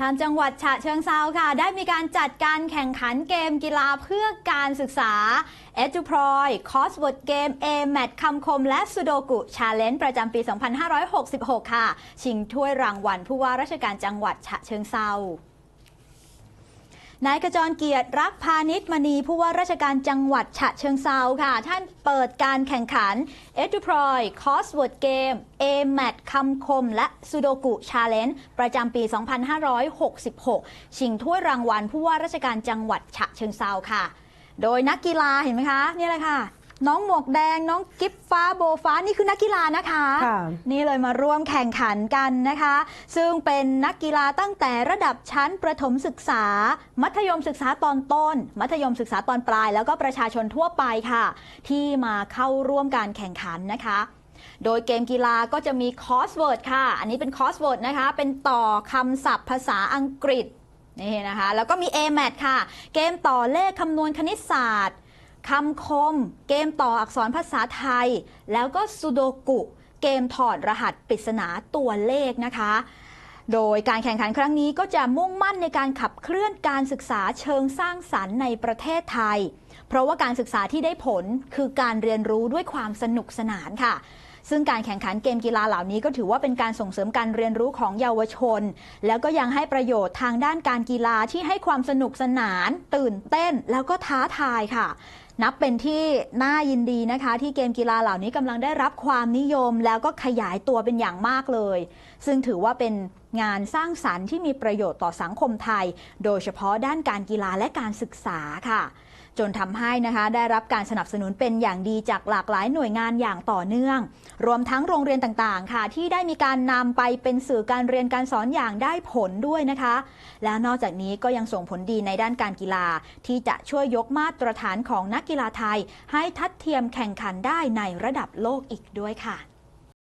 ทางจังหวัดฉะเชิงเซาค่ะ ได้มีการจัดการแข่งขันเกมกีฬาเพื่อการศึกษา e d u p r o y c o s w o r d Game A Mat คำคม และ Sudoku Challenge ประจำปี 2566 ค่ะ ชิงถ้วยรางวัลผู้ว่าราชการจังหวัดฉะเชิงเซา นายกระจรเกียรติรักพาณิชมณีผู้ว่าราชการจังหวัดฉะเชิงเซาค่ะ ท่านเปิดการแข่งขัน e d u p r o y c o s w o r d Game A Mat คำคม และ Sudoku Challenge ประจำปี 2566 ชิงถ้วยรางวัลผู้ว่าราชการจังหวัดฉะเชิงเซาค่ะ โดยนักกีฬาเห็นไหมคะ นี่แหละค่ะ น้องหมวกแดง น้องกิฟฟ้าโบฟ้านี่คือนักกีฬานะคะ ค่ะ นี่เลยมาร่วมแข่งขันกันนะคะ ซึ่งเป็นนักกีฬาตั้งแต่ระดับชั้นประถมศึกษา มัธยมศึกษาตอนต้น มัธยมศึกษาตอนปลาย แล้วก็ประชาชนทั่วไปค่ะ ที่มาเข้าร่วมการแข่งขันนะคะ โดยเกมกีฬาก็จะมีคอร์สเวิร์ดค่ะ อันนี้เป็นคอร์สเวิร์ดนะคะ เป็นต่อคำศัพท์ภาษาอังกฤษนี่นะคะ แล้วก็มี AMAT ค่ะ เกมต่อเลขคำนวณคณิตศาสตร์ คำคม เกมต่ออักษรภาษาไทย แล้วก็ซูโดกุ เกมถอดรหัสปริศนาตัวเลขนะคะ โดยการแข่งขันครั้งนี้ก็จะมุ่งมั่นในการขับเคลื่อนการศึกษาเชิงสร้างสรรค์ในประเทศไทย เพราะว่าการศึกษาที่ได้ผลคือการเรียนรู้ด้วยความสนุกสนานค่ะซึ่งการแข่งขันเกมกีฬาเหล่านี้ก็ถือว่าเป็นการส่งเสริมการเรียนรู้ของเยาวชน แล้วก็ยังให้ประโยชน์ทางด้านการกีฬาที่ให้ความสนุกสนาน ตื่นเต้น แล้วก็ท้าทายค่ะ นับเป็นที่น่ายินดีนะคะ ที่เกมกีฬาเหล่านี้กำลังได้รับความนิยมแล้วก็ขยายตัวเป็นอย่างมากเลย ซึ่งถือว่าเป็น งานสร้างสรรค์ที่มีประโยชน์ต่อสังคมไทย โดยเฉพาะด้านการกีฬาและการศึกษาค่ะจนทำให้นะคะได้รับการสนับสนุนเป็นอย่างดีจากหลากหลายหน่วยงานอย่างต่อเนื่อง รวมทั้งโรงเรียนต่างๆ ค่ะ ที่ได้มีการนำไปเป็นสื่อการเรียนการสอนอย่างได้ผลด้วยนะคะ และนอกจากนี้ก็ยังส่งผลดีในด้านการกีฬา ที่จะช่วยยกมาตรฐานของนักกีฬาไทย ให้ทัดเทียมแข่งขันได้ในระดับโลกอีกด้วยค่ะ